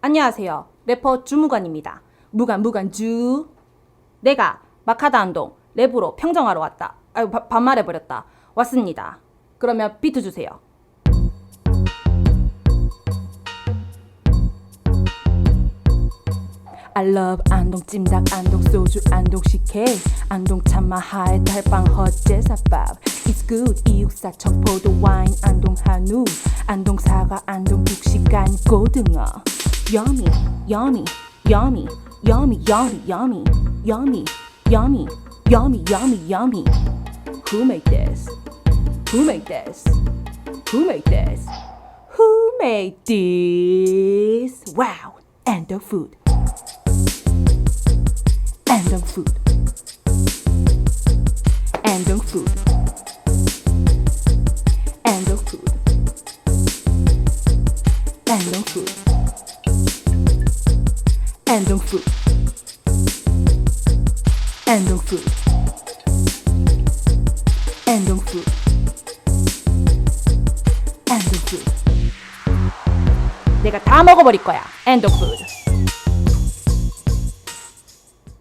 안녕하세요. 래퍼 주무관입니다. 무관 무관 주. 내가 마카다 안동 랩으로 평정하러 왔다. 아유 바- 반말해 버렸다. 왔습니다. 그러면 비트 주세요. Love 안동 찜닭 안동 소주 안동 식혜 안동 참마하의 달빵 헛제사밥 It's good 이육사 청 포도 와인 안동 한우 안동 사과 안동 북식간 고등어 Yummy yummy yummy yummy yummy yummy yummy yummy yummy yummy yummy Who made this? Who made this? Who made this? Who made this? Wow! And the food. And the food. And the food. And the food. And the food. 안동푸 안동푸 안동푸 안동푸 내가 다 먹어버릴 거야. 안동푸드